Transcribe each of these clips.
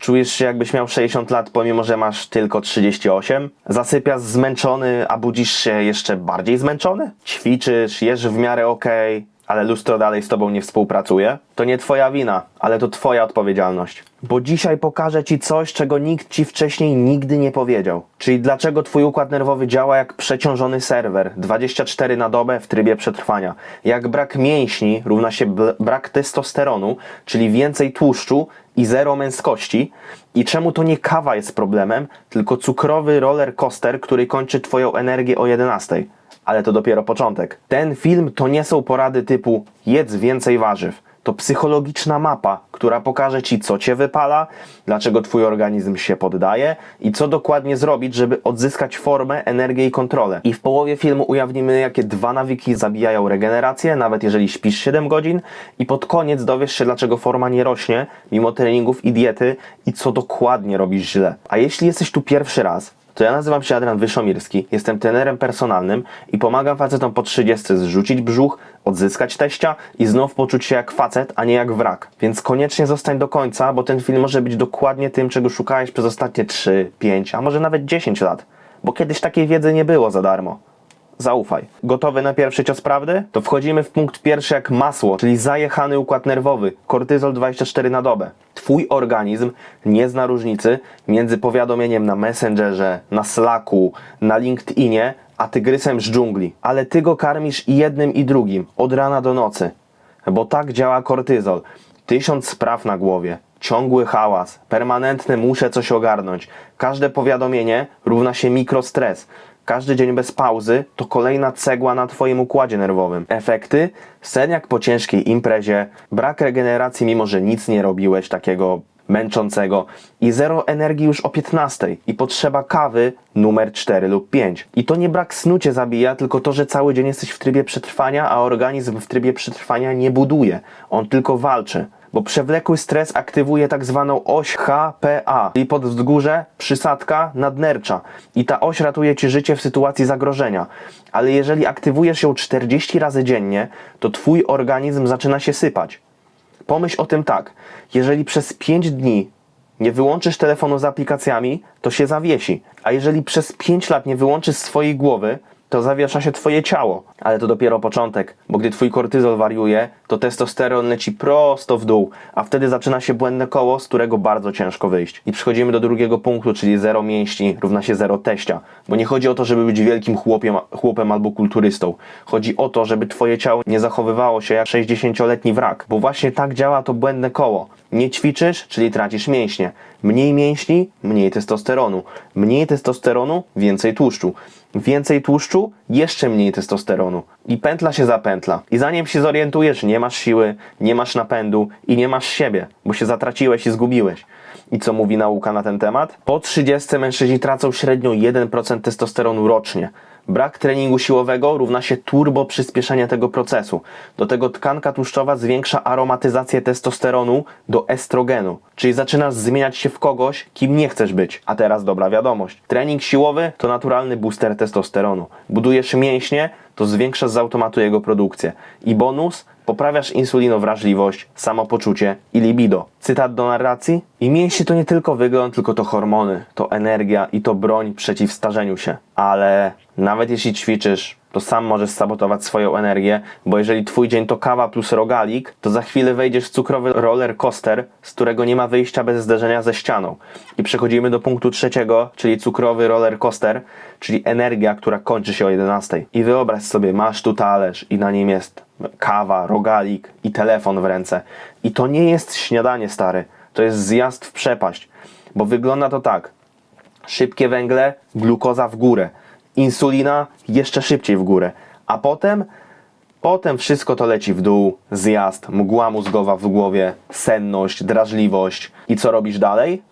Czujesz się jakbyś miał 60 lat, pomimo że masz tylko 38? Zasypiasz zmęczony, a budzisz się jeszcze bardziej zmęczony? Ćwiczysz, jesz w miarę okej, ale lustro dalej z tobą nie współpracuje? To nie twoja wina, ale to twoja odpowiedzialność. Bo dzisiaj pokażę ci coś, czego nikt ci wcześniej nigdy nie powiedział. Czyli dlaczego twój układ nerwowy działa jak przeciążony serwer 24 na dobę w trybie przetrwania. Jak brak mięśni równa się brak testosteronu, czyli więcej tłuszczu i zero męskości. I czemu to nie kawa jest problemem, tylko cukrowy roller coaster, który kończy twoją energię o 11 ale to dopiero początek. Ten film to nie są porady typu jedz więcej warzyw. To psychologiczna mapa, która pokaże ci, co cię wypala, dlaczego twój organizm się poddaje i co dokładnie zrobić, żeby odzyskać formę, energię i kontrolę. I w połowie filmu ujawnimy, jakie dwa nawyki zabijają regenerację, nawet jeżeli śpisz 7 godzin, i pod koniec dowiesz się, dlaczego forma nie rośnie, mimo treningów i diety, i co dokładnie robisz źle. A jeśli jesteś tu pierwszy raz, to ja nazywam się Adrian Wyszomirski, jestem trenerem personalnym i pomagam facetom po 30 zrzucić brzuch, odzyskać teścia i znów poczuć się jak facet, a nie jak wrak. Więc koniecznie zostań do końca, bo ten film może być dokładnie tym, czego szukałeś przez ostatnie 3, 5, a może nawet 10 lat. Bo kiedyś takiej wiedzy nie było za darmo. Zaufaj. Gotowy na pierwszy cios prawdy? To wchodzimy w punkt pierwszy jak masło, czyli zajechany układ nerwowy, kortyzol 24 na dobę. Twój organizm nie zna różnicy między powiadomieniem na Messengerze, na Slacku, na LinkedInie, a tygrysem z dżungli. Ale ty go karmisz jednym i drugim, od rana do nocy. Bo tak działa kortyzol. Tysiąc spraw na głowie, ciągły hałas, permanentny muszę coś ogarnąć. Każde powiadomienie równa się mikrostres. Każdy dzień bez pauzy to kolejna cegła na Twoim układzie nerwowym. Efekty? Sen jak po ciężkiej imprezie, brak regeneracji mimo, że nic nie robiłeś takiego męczącego i zero energii już o 15 i potrzeba kawy numer 4 lub 5. I to nie brak snu cię zabija, tylko to, że cały dzień jesteś w trybie przetrwania, a organizm w trybie przetrwania nie buduje. On tylko walczy. Bo przewlekły stres aktywuje tak zwaną oś HPA, czyli podwzgórze, przysadka, nadnercza. I ta oś ratuje ci życie w sytuacji zagrożenia. Ale jeżeli aktywujesz ją 40 razy dziennie, to twój organizm zaczyna się sypać. Pomyśl o tym tak. Jeżeli przez 5 dni nie wyłączysz telefonu z aplikacjami, to się zawiesi. A jeżeli przez 5 lat nie wyłączysz swojej głowy, to zawiesza się twoje ciało. Ale to dopiero początek, bo gdy twój kortyzol wariuje, to testosteron leci prosto w dół, a wtedy zaczyna się błędne koło, z którego bardzo ciężko wyjść. I przechodzimy do drugiego punktu, czyli zero mięśni równa się zero teścia. Bo nie chodzi o to, żeby być wielkim chłopiem, chłopem albo kulturystą. Chodzi o to, żeby twoje ciało nie zachowywało się jak 60-letni wrak. Bo właśnie tak działa to błędne koło. Nie ćwiczysz, czyli tracisz mięśnie. Mniej mięśni, mniej testosteronu. Mniej testosteronu, więcej tłuszczu. Więcej tłuszczu, jeszcze mniej testosteronu. I pętla się zapętla. I zanim się zorientujesz, nie masz siły, nie masz napędu i nie masz siebie, bo się zatraciłeś i zgubiłeś. I co mówi nauka na ten temat? Po 30 mężczyźni tracą średnio 1% testosteronu rocznie. Brak treningu siłowego równa się turbo przyspieszenie tego procesu. Do tego tkanka tłuszczowa zwiększa aromatyzację testosteronu do estrogenu. Czyli zaczynasz zmieniać się w kogoś, kim nie chcesz być. A teraz dobra wiadomość. Trening siłowy to naturalny booster testosteronu. Budujesz mięśnie, to zwiększasz z automatu jego produkcję. I bonus, poprawiasz insulinowrażliwość, samopoczucie i libido. Cytat do narracji? I mięśnie to nie tylko wygląd, tylko to hormony, to energia i to broń przeciw starzeniu się. Ale nawet jeśli ćwiczysz, to sam możesz sabotować swoją energię, bo jeżeli twój dzień to kawa plus rogalik, to za chwilę wejdziesz w cukrowy roller coaster, z którego nie ma wyjścia bez zderzenia ze ścianą. I przechodzimy do punktu trzeciego, czyli cukrowy roller coaster, czyli energia, która kończy się o 11. I wyobraź sobie, masz tu talerz i na nim jest kawa, rogalik i telefon w ręce. I to nie jest śniadanie, stary. To jest zjazd w przepaść. Bo wygląda to tak. Szybkie węgle, glukoza w górę. Insulina jeszcze szybciej w górę. A potem, potem wszystko to leci w dół. Zjazd, mgła mózgowa w głowie, senność, drażliwość. I co robisz dalej?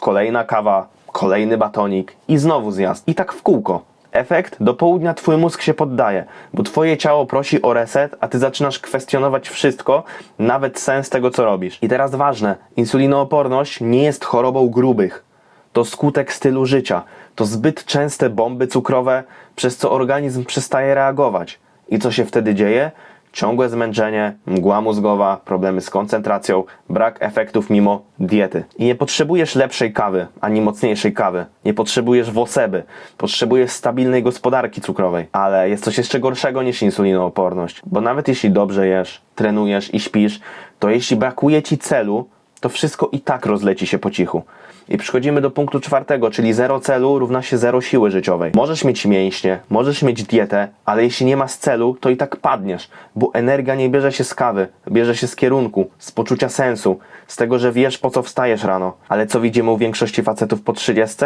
Kolejna kawa, kolejny batonik i znowu zjazd. I tak w kółko. Efekt? Do południa twój mózg się poddaje, bo twoje ciało prosi o reset, a ty zaczynasz kwestionować wszystko, nawet sens tego, co robisz. I teraz ważne, insulinooporność nie jest chorobą grubych. To skutek stylu życia. To zbyt częste bomby cukrowe, przez co organizm przestaje reagować. I co się wtedy dzieje? ciągłe zmęczenie, mgła mózgowa, problemy z koncentracją, brak efektów mimo diety. I nie potrzebujesz lepszej kawy, ani mocniejszej kawy. Nie potrzebujesz woseby. Potrzebujesz stabilnej gospodarki cukrowej. Ale jest coś jeszcze gorszego niż insulinooporność. Bo nawet jeśli dobrze jesz, trenujesz i śpisz, to jeśli brakuje ci celu, to wszystko i tak rozleci się po cichu. I przechodzimy do punktu czwartego, czyli zero celu równa się zero siły życiowej. Możesz mieć mięśnie, możesz mieć dietę, ale jeśli nie masz celu, to i tak padniesz, bo energia nie bierze się z kawy, bierze się z kierunku, z poczucia sensu, z tego, że wiesz po co wstajesz rano. Ale co widzimy u większości facetów po 30?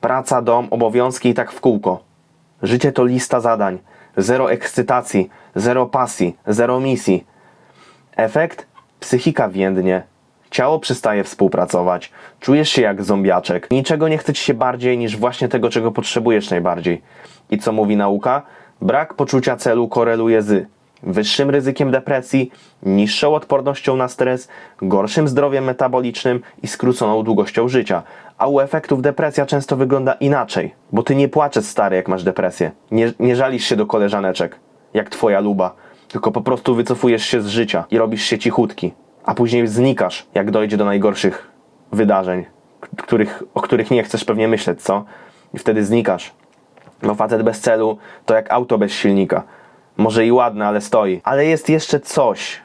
Praca, dom, obowiązki i tak w kółko. Życie to lista zadań. Zero ekscytacji, zero pasji, zero misji. Efekt? Psychika więdnie, ciało przestaje współpracować, czujesz się jak zombiaczek. Niczego nie chce ci się bardziej niż właśnie tego, czego potrzebujesz najbardziej. I co mówi nauka? Brak poczucia celu koreluje z wyższym ryzykiem depresji, niższą odpornością na stres, gorszym zdrowiem metabolicznym i skróconą długością życia. A u efektów depresja często wygląda inaczej, bo ty nie płaczesz stary, jak masz depresję. Nie, nie żalisz się do koleżaneczek, jak twoja luba, tylko po prostu wycofujesz się z życia i robisz się cichutki, a później znikasz, jak dojdzie do najgorszych wydarzeń, których, o których nie chcesz pewnie myśleć, co? I wtedy znikasz. No facet bez celu to jak auto bez silnika. Może i ładne, ale stoi. Ale jest jeszcze coś.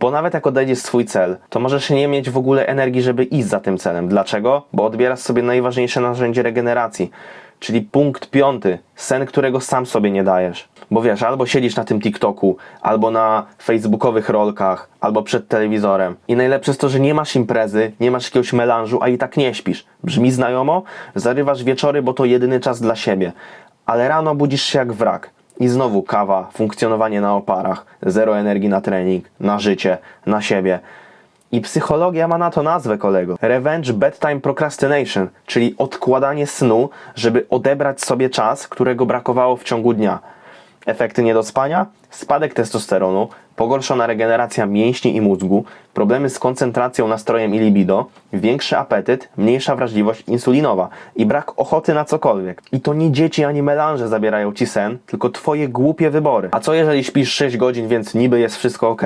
Bo nawet jak odejdziesz swój cel, to możesz nie mieć w ogóle energii, żeby iść za tym celem. Dlaczego? Bo odbierasz sobie najważniejsze narzędzie regeneracji. Czyli punkt piąty, sen, którego sam sobie nie dajesz. Bo wiesz, albo siedzisz na tym TikToku, albo na facebookowych rolkach, albo przed telewizorem. I najlepsze jest to, że nie masz imprezy, nie masz jakiegoś melanżu, a i tak nie śpisz. Brzmi znajomo? Zarywasz wieczory, bo to jedyny czas dla siebie. Ale rano budzisz się jak wrak. I znowu kawa, funkcjonowanie na oparach, zero energii na trening, na życie, na siebie. I psychologia ma na to nazwę, kolego. Revenge Bedtime Procrastination, czyli odkładanie snu, żeby odebrać sobie czas, którego brakowało w ciągu dnia. Efekty niedospania? Spadek testosteronu, pogorszona regeneracja mięśni i mózgu, problemy z koncentracją, nastrojem i libido, większy apetyt, mniejsza wrażliwość insulinowa i brak ochoty na cokolwiek. I to nie dzieci ani melanże zabierają ci sen, tylko twoje głupie wybory. A co jeżeli śpisz 6 godzin, więc niby jest wszystko ok?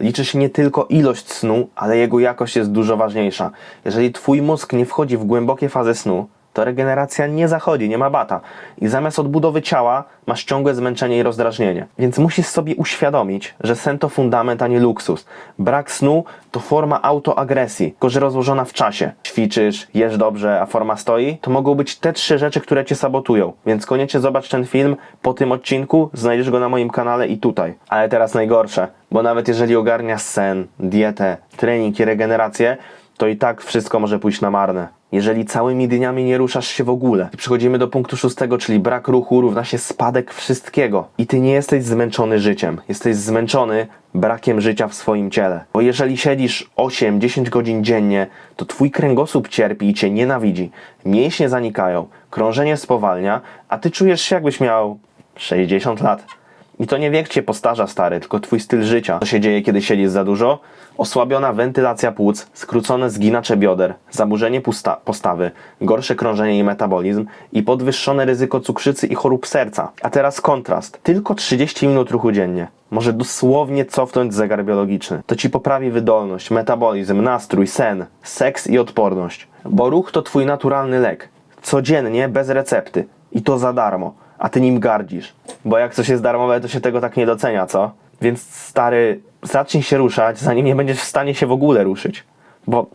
Liczy się nie tylko ilość snu, ale jego jakość jest dużo ważniejsza. Jeżeli twój mózg nie wchodzi w głębokie fazy snu, to regeneracja nie zachodzi, nie ma bata. I zamiast odbudowy ciała masz ciągłe zmęczenie i rozdrażnienie. Więc musisz sobie uświadomić, że sen to fundament, a nie luksus. Brak snu to forma autoagresji, tylko że rozłożona w czasie. Ćwiczysz, jesz dobrze, a forma stoi, to mogą być te trzy rzeczy, które cię sabotują. Więc koniecznie zobacz ten film po tym odcinku, znajdziesz go na moim kanale i tutaj. Ale teraz najgorsze, bo nawet jeżeli ogarniasz sen, dietę, trening i regenerację, to i tak wszystko może pójść na marne. Jeżeli całymi dniami nie ruszasz się w ogóle. Przechodzimy do punktu szóstego, czyli brak ruchu równa się spadek wszystkiego. I ty nie jesteś zmęczony życiem. Jesteś zmęczony brakiem życia w swoim ciele. Bo jeżeli siedzisz 8-10 godzin dziennie, to twój kręgosłup cierpi i cię nienawidzi. Mięśnie zanikają, krążenie spowalnia, a ty czujesz się jakbyś miał 60 lat. I to nie wiek cię postarza, stary, tylko twój styl życia. Co się dzieje, kiedy siedzisz za dużo? Osłabiona wentylacja płuc, skrócone zginacze bioder, zaburzenie postawy, gorsze krążenie i metabolizm i podwyższone ryzyko cukrzycy i chorób serca. A teraz kontrast. Tylko 30 minut ruchu dziennie. Może dosłownie cofnąć zegar biologiczny. To ci poprawi wydolność, metabolizm, nastrój, sen, seks i odporność. Bo ruch to twój naturalny lek. Codziennie, bez recepty. I to za darmo a ty nim gardzisz. Bo jak coś jest darmowe, to się tego tak nie docenia, co? Więc stary, zacznij się ruszać, zanim nie będziesz w stanie się w ogóle ruszyć. Bo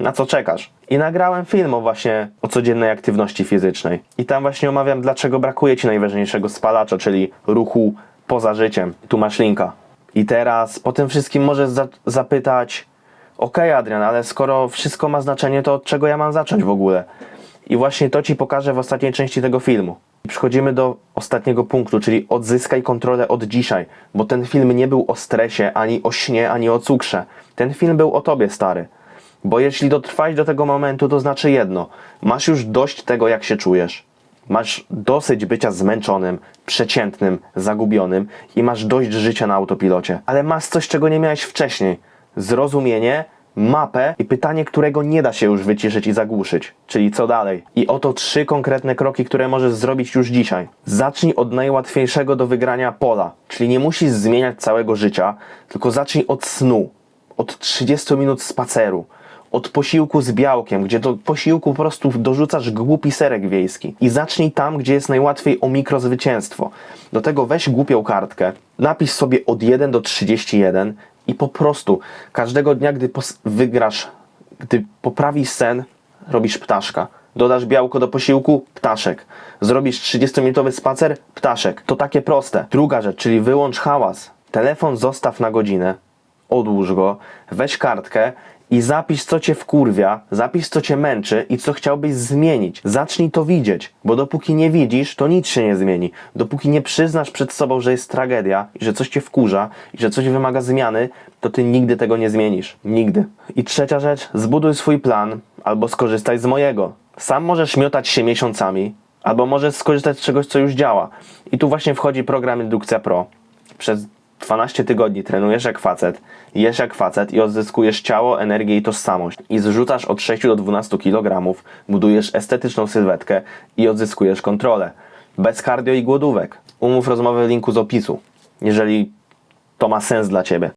na co czekasz? I nagrałem film o właśnie o codziennej aktywności fizycznej. I tam właśnie omawiam, dlaczego brakuje ci najważniejszego spalacza, czyli ruchu poza życiem. Tu masz linka. I teraz po tym wszystkim możesz za zapytać, okej Adrian, ale skoro wszystko ma znaczenie, to od czego ja mam zacząć w ogóle? I właśnie to Ci pokażę w ostatniej części tego filmu. Przechodzimy do ostatniego punktu, czyli odzyskaj kontrolę od dzisiaj, bo ten film nie był o stresie, ani o śnie, ani o cukrze. Ten film był o Tobie, stary. Bo jeśli dotrwałeś do tego momentu, to znaczy jedno. Masz już dość tego, jak się czujesz. Masz dosyć bycia zmęczonym, przeciętnym, zagubionym i masz dość życia na autopilocie. Ale masz coś, czego nie miałeś wcześniej. Zrozumienie, mapę i pytanie, którego nie da się już wyciszyć i zagłuszyć. Czyli co dalej? I oto trzy konkretne kroki, które możesz zrobić już dzisiaj. Zacznij od najłatwiejszego do wygrania pola, czyli nie musisz zmieniać całego życia, tylko zacznij od snu, od 30 minut spaceru, od posiłku z białkiem, gdzie do posiłku po prostu dorzucasz głupi serek wiejski. I zacznij tam, gdzie jest najłatwiej o mikrozwycięstwo. Do tego weź głupią kartkę, napisz sobie od 1 do 31 i po prostu każdego dnia, gdy wygrasz, gdy poprawisz sen, robisz ptaszka. Dodasz białko do posiłku, ptaszek. Zrobisz 30-minutowy spacer, ptaszek. To takie proste. Druga rzecz, czyli wyłącz hałas. Telefon zostaw na godzinę, odłóż go, weź kartkę i zapisz, co cię wkurwia, zapisz, co cię męczy i co chciałbyś zmienić. Zacznij to widzieć, bo dopóki nie widzisz, to nic się nie zmieni. Dopóki nie przyznasz przed sobą, że jest tragedia i że coś cię wkurza i że coś wymaga zmiany, to ty nigdy tego nie zmienisz. Nigdy. I trzecia rzecz, zbuduj swój plan albo skorzystaj z mojego. Sam możesz miotać się miesiącami, albo możesz skorzystać z czegoś, co już działa. I tu właśnie wchodzi program Indukcja Pro. Przez 12 tygodni trenujesz jak facet, jesz jak facet i odzyskujesz ciało, energię i tożsamość. I zrzucasz od 6 do 12 kg, budujesz estetyczną sylwetkę i odzyskujesz kontrolę. Bez cardio i głodówek. Umów rozmowę w linku z opisu, jeżeli to ma sens dla Ciebie.